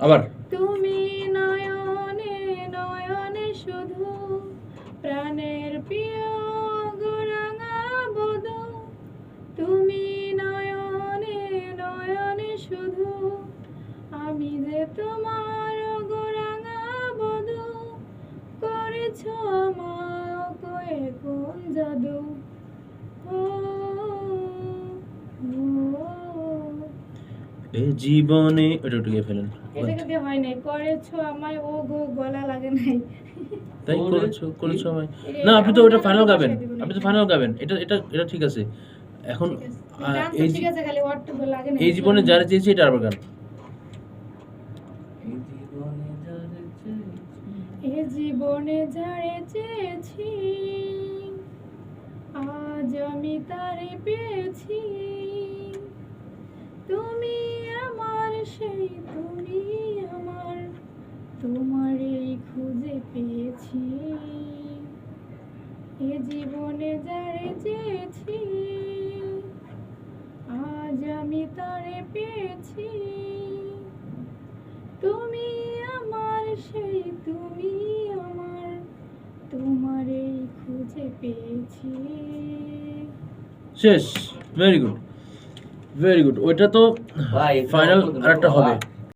আবার। তুমি নয়নে নয়নে শুধু প্রাণের প্রিয় গোরাঙা বধু। তুমি নয়নে নয়নে শুধু আমি যে তোমার গোরাঙা বধু। করেছ কয়ে কোন জাদু ও, ও, এ জীবনে ওটা একটু গিয়ে ফেলেন। এটাকে দিয়ে হয় নাই। করেছ আমায় ও গো গলা লাগে নাই। তাই করেছ করেছ আমায়। না আপনি তো ওটা ফাইনাল গাবেন। আপনি তো ফাইনাল গাবেন। এটা এটা এটা ঠিক আছে। এখন ঠিক আছে। আহ, গান তো এই ঠিক আছে খালি ওয়ার্ডটুকু লাগে না এই জীবনে যারা চেয়েছি এটা আবার গান। এ জীবনে যারে চেয়েছি আজ আমি তারে পেয়েছি। সেই তুমি আমার তোমারই খুঁজে পেয়েছি। এ জীবনে যারে চেয়েছি, আজ আমি তারে পেয়েছি। তুমি আমার, সেই তুমি আমার, তোমারই খুঁজে পেয়েছি। শেষ ভেরি গুড ভেরি গুড ওইটা তো ভাই ফাইনাল আরেকটা হবে।